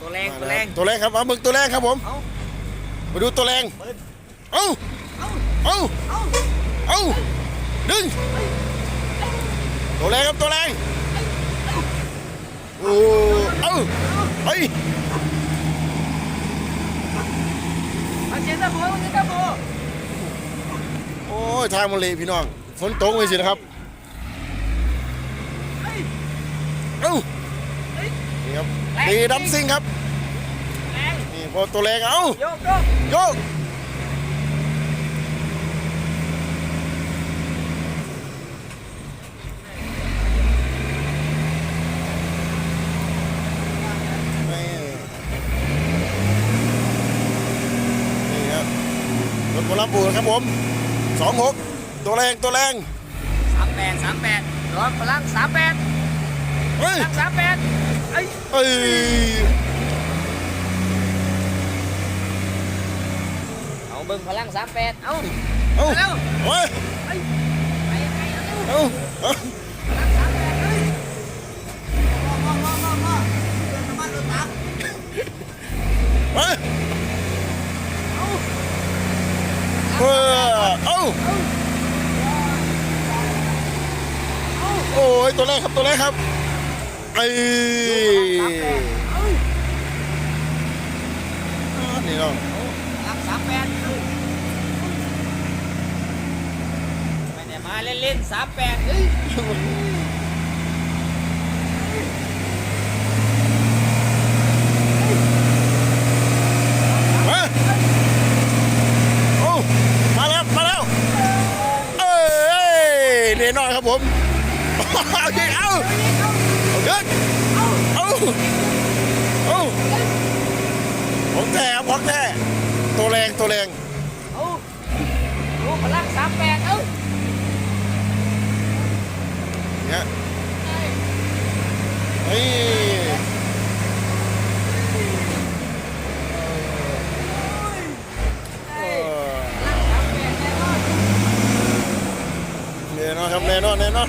ตัวแรงตัวแรงตัวแรงครับเอามึงตัวแรงครับผมเอามาดูตัวแรงเปิดเอ้าเอาเอ้าเอาเอ้าดึงตัวแรงครับตัวแรงโอ้เอ้าเฮ้ยมาเชียร์ตะโบมาเชียร์ตะโบโอ้ยทางมันเละพี่น้องฝนตกเลยสินะครับเฮ้ยเอ้าเฮ้ย นี่ครับแรงตีดับซิงครับแรงนี่พอตัวแรงเอ้าโยกโยกโยกนี่นี่ครับรถโบราณปูนะครับผมสองหกตัวแรงตัวแรงสามแปดสามแปดร้อนพลังสามแปดเฮ้ยพลังสามแปด เอ้ยเอ้ยเอาเบิ่งพลังสามแปดเอาเอ้าเร็วเฮ้ยเฮ้ยไปยังไงเอาเร็วเอ้าเอ้าพลังสามแปดเฮ้ยพ่อพ่อพ่อพ่อเดินน้ำมันรถตักเฮ้ยเอาเออเอ้าโอ้ยตัวแรกครับตัวแรกครับไอ้สามแปด เอานี่เนาะพลังสามแปดเฮ้ยไม่ได้มาเล่นๆสามแปดเฮ้ยแล้วมาแล้วเอ้ยเน่นอนครับผม เอาดิเอาเอาเดินเอาเอาของแท้ครับของแท้ตัวแรงตัวแรงเอาดูพลังสามแปดเอาเนี่ยเฮ้ยเออพลังสามแปดแน่นอนแน่นอนครับแน่นอนแน่นอน